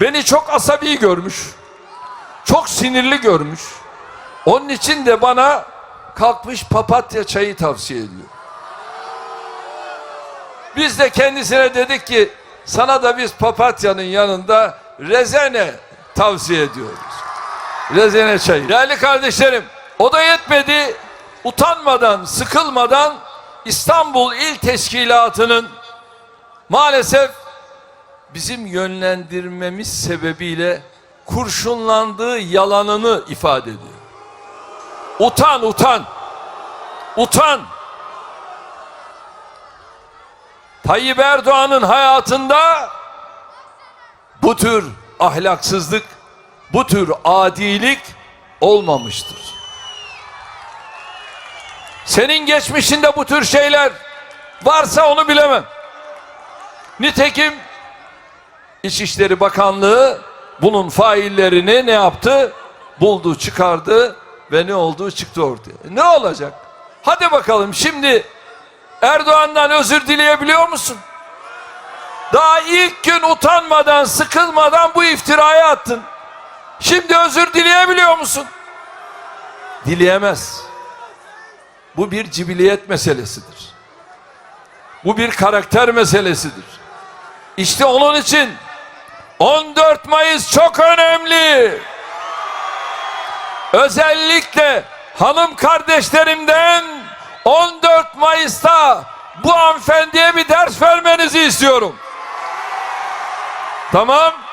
Beni çok asabi görmüş. Çok sinirli görmüş. Onun için de bana kalkmış papatya çayı tavsiye ediyor. Biz de kendisine dedik ki sana da biz papatyanın yanında rezene tavsiye ediyoruz. Rezene çayı. Değerli kardeşlerim o da yetmedi. Utanmadan, sıkılmadan İstanbul İl Teşkilatı'nın maalesef bizim yönlendirmemiz sebebiyle kurşunlandığı yalanını ifade ediyor. Utan, utan. Utan. Tayyip Erdoğan'ın hayatında bu tür ahlaksızlık, bu tür adilik olmamıştır. Senin geçmişinde bu tür şeyler varsa onu bilemem. Nitekim İçişleri Bakanlığı bunun faillerini ne yaptı? Buldu, çıkardı ve ne olduğu çıktı ortaya. Ne olacak? Hadi bakalım şimdi Erdoğan'dan özür dileyebiliyor musun? Daha ilk gün utanmadan, sıkılmadan bu iftirayı attın. Şimdi özür dileyebiliyor musun? Dileyemez. Bu bir cibiliyet meselesidir. Bu bir karakter meselesidir. İşte onun için 14 Mayıs çok önemli. Özellikle hanım kardeşlerimden 14 Mayıs'ta bu hanımefendiye bir ders vermenizi istiyorum. Tamam?